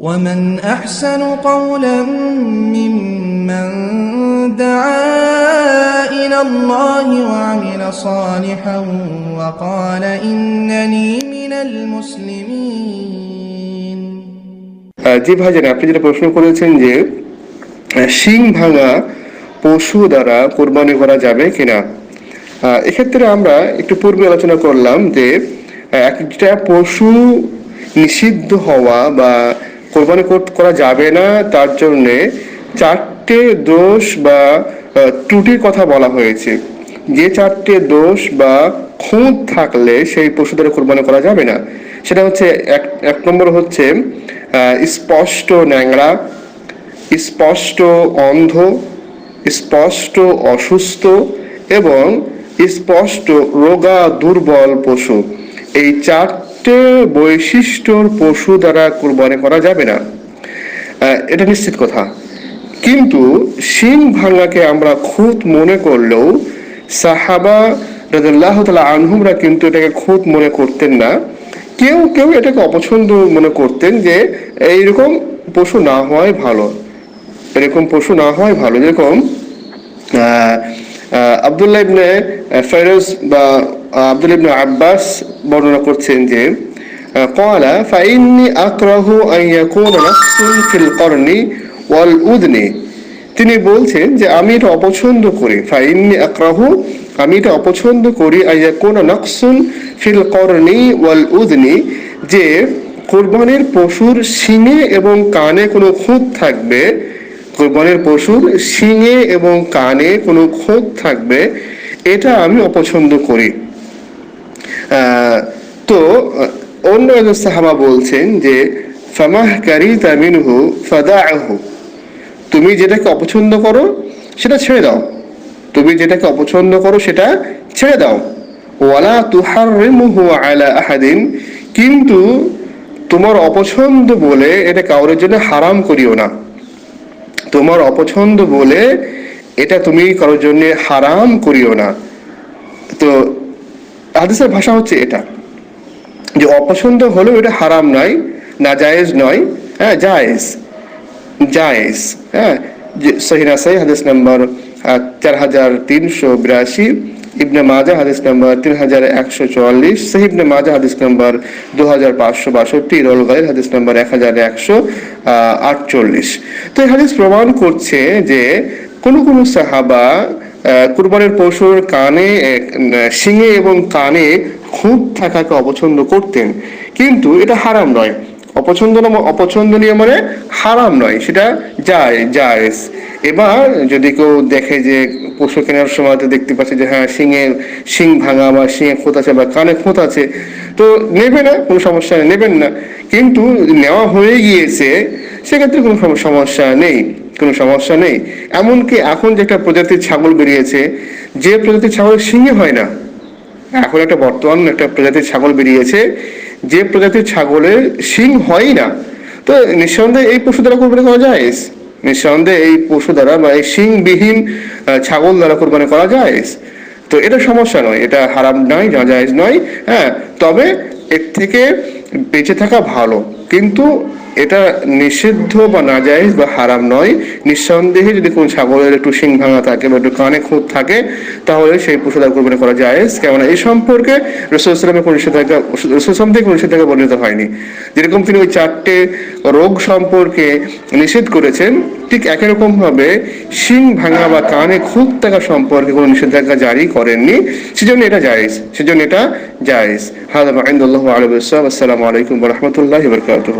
ومن أحسن قولا ممن دعا إلى الله وعمل صالحا وقال إنني من المسلمين আহ, জি ভাইজান আপনি যেটা প্রশ্ন করেছেন যে আহ, শিং ভাঙা পশু দ্বারা কোরবানি করা যাবে কিনা আহ, এক্ষেত্রে আমরা একটু পূর্বে আলোচনা করলাম যে আহ, একটা পশু নিষিদ্ধ হওয়া বা কোরবানি কর- যাবে না, তার জন্য চারটে দোষ বা ত্রুটির কথা বলা হয়েছে। যে চারটে দোষ বা খুঁত থাকলে সেই পশুদের কোরবানি করা যাবে না। সেটা হচ্ছে এক এক নম্বর হচ্ছে স্পষ্ট ন্যাংরা স্পষ্ট অন্ধ, স্পষ্ট অসুস্থ এবং স্পষ্ট রোগা দুর্বল পশু। এই চারটে বৈশিষ্ট্যর পশু দ্বারা কোরবানি করা যাবে না। এটা নিশ্চিত কথা। কিন্তু শিং ভাঙাকে আমরা খুঁত মনে করলেও সাহাবা রাদিয়াল্লাহু তাআলা আনহুমরা কিন্তু এটাকে খুঁত মনে করতেন না। কেউ কেউ এটাকে অপছন্দ মনে করতেন যে এইরকম পশু না হওয়াই ভালো। এরকম পশু না হওয়াই ভালো। যেরকম আব্দুল্লাহ ইবনে ফেরোজ বা আব্দুল্লাহ ইবনে আব্বাস বর্ণনা করছেন যে قال فإني أكره أن يكون نقص في القرن والأذن তিনি বলছেন যে আমি এটা অপছন্দ করি ফাইন্নি আক্রাহু আমি এটা অপছন্দ করি আইয়া কোন নকসুন ফিল করনি ওয়াল উদনি যে কোরবানির পশুর শিঙে এবং কানে কোনো খুঁত থাকবে কোরবানির পশুর শিঙে এবং কানে কোনো খুঁত থাকবে, এটা আমি অপছন্দ করি। তো, অন্য একজন সাহাবা বলছেন যে, ফামাহ কারি তামিনহু ফাদাহু তুমি যেটাকে অপছন্দ করো, সেটা ছেড়ে দাও। তুমি যেটাকে অপছন্দ করো, সেটা ছেড়ে দাও। ওয়ালা তুহাররিমুহু আলা আহাদিন। কিন্তু তোমার অপছন্দ বলে এটা কাউরের জন্য হারাম করিও না। তোমার অপছন্দ বলে এটা তুমি কারোর জন্য হারাম করিও না। তো হাদিসের ভাষা হচ্ছে এটা। যে অপছন্দ হলেও এটা হারাম নয় না জায়েজ নয় হ্যাঁ জায়েজ জায়েজ হ্যাঁ যে সহিনা সহি হাদিস নাম্বার চার হাজার তিনশো বিরাশি। ইবনে মাজা হাদিস নাম্বার তিন হাজার একশো চুয়াল্লিশ। ইবনে মাজা হাদিস নাম্বার দু হাজার পাঁচশো বাষট্টি। রোল গাইর হাদিস নাম্বার এক হাজার একশো আটচল্লিশ। তো এই হাদিস প্রমাণ করছে যে কোনো কোনো সাহাবা কুরবানির পশুর কানে শিঙে এবং কানে খুঁত থাকাকে অপছন্দ করতেন। কিন্তু এটা হারাম নয়। অপছন্দ অপছন্দনীয় মানে হারাম নয়, সেটা যায়, জায়েজ। এবার যদি কেউ দেখে যে পশু কেনার সময় তো দেখতে পাচ্ছে যে হ্যাঁ শিঙে শিং ভাঙা বা শিঙে খোঁত আছে বা কানে খোঁত আছে, তো নেবে না, কোনো সমস্যা নেবেন না। কিন্তু নেওয়া হয়ে গিয়েছে, সেক্ষেত্রে কোনো সমস্যা নেই, কোনো সমস্যা নেই। এমনকি এখন যে একটা প্রজাতির ছাগল বেরিয়েছে, যে প্রজাতির ছাগল শিঙে হয় না এখন একটা বর্তমান একটা প্রজাতির ছাগল বেরিয়েছে, যে প্রজাতির ছাগলের শিং হয়ই না। তো নিঃসন্দেহে এই পশু দ্বারা কোরবানি করা যায়? নিঃসন্দেহে এই পশু দ্বারা বা এই শিংবিহীন ছাগল দ্বারা কোরবানি করা যায়? তো এটা সমস্যা নয়, এটা হারাম নয় যা জায়েজ নয় হ্যাঁ। তবে এর থেকে বেঁচে থাকা ভালো। কিন্তু এটা নিষিদ্ধ বা নাজায়েজ বা হারাম নয়। নিঃসন্দেহে যদি কোনো ছাগলের একটু শিং ভাঙা থাকে বা একটু কানে খুঁত থাকে, তাহলে সেই পশু দ্বারা কোরবানি করা জায়েজ। কেননা এই সম্পর্কে রসুল ইসলামের কোনো নিষেধাজ্ঞা, রসুল ইসলাম থেকে নিষেধাজ্ঞা বর্ণিত হয়নি। যেরকম তিনি ওই চারটে রোগ সম্পর্কে নিষেধ করেছেন, ঠিক একই রকম ভাবে শিং ভাঙা বা কানে খুঁত থাকা সম্পর্কে কোনো নিষেধাজ্ঞা জারি করেননি। সেজন্য এটা জায়েজ। সেজন্য এটা জায়েজ। হাদা মাইন্দুল্লাহ আলবুসালাম আসসালামু আলাইকুম রহমতুল্লাহ বরকাতুহ।